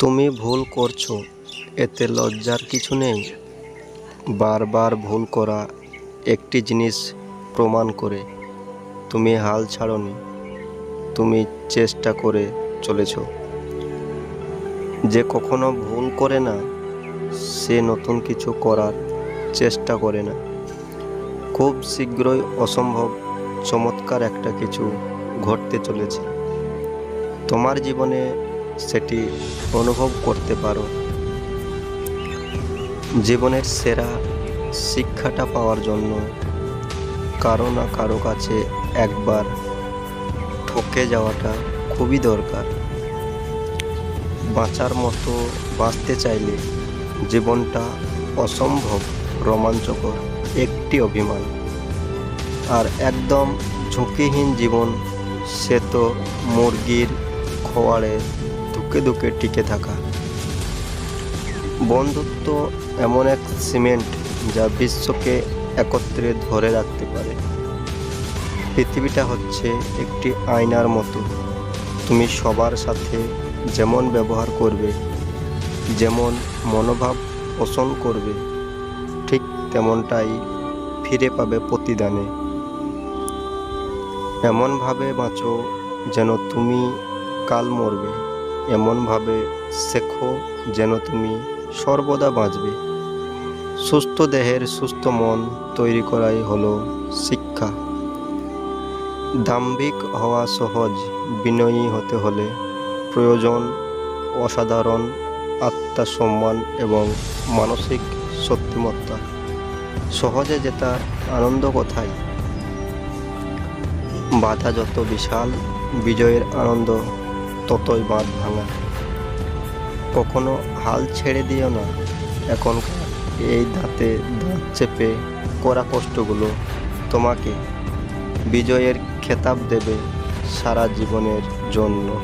তুমি ভুল করছ, এতে লজ্জার কিছু নেই। বারবার ভুল করা একটি জিনিস প্রমাণ করে, তুমি হাল ছাড়নি, তুমি চেষ্টা করে চলেছ। যে কখনো ভুল করে না, সে নতুন কিছু করার চেষ্টা করে না। খুব শীঘ্রই অসম্ভব, চমৎকার একটা কিছু ঘটতে চলেছে। তোমার জীবনে সেটি অনুভব করতে পারো। জীবনের সেরা শিক্ষাটা পাওয়ার জন্য কারও না কারও কাছে একবার ঠকে যাওয়াটা খুবই দরকার। বাঁচার মতো বাঁচতে চাইলে জীবনটা অসম্ভব রোমাঞ্চকর একটি অভিমান। আর একদম ঝুঁকিহীন জীবন সে তো মুরগির খোয়াড়ে ধুকে ধুকে টিকে থাকা। বন্ধুত্ব এমন এক সিমেন্ট যা বিশ্বকে একত্রে ধরে রাখতে পারে। পৃথিবীটা হচ্ছে একটি আয়নার মতো। তুমি সবার সাথে যেমন ব্যবহার করবে, যেমন মনোভাব পোষণ করবে, ঠিক তেমনটাই ফিরে পাবে প্রতিদানে। এমনভাবে বাঁচো যেন তুমি কাল মরবে। এমনভাবে শেখো যেন তুমি সর্বদা বাঁচবে। সুস্থ দেহের সুস্থ মন তৈরি করাই হলো শিক্ষা। দাম্ভিক হওয়া সহজ, বিনয়ী হতে হলে প্রয়োজন অসাধারণ আত্মসম্মান এবং মানসিক শক্তিমত্তা। সহজে জেতার আনন্দ কোথায়? বাধা যত বিশাল, বিজয়ের আনন্দ ততই বাঁধ ভাঙা। কখনো হাল ছেড়ে দিও না। এখন এই দাঁতে দাঁত চেপে করা কষ্টগুলো তোমাকে বিজয়ের খেতাব দেবে সারা জীবনের জন্য।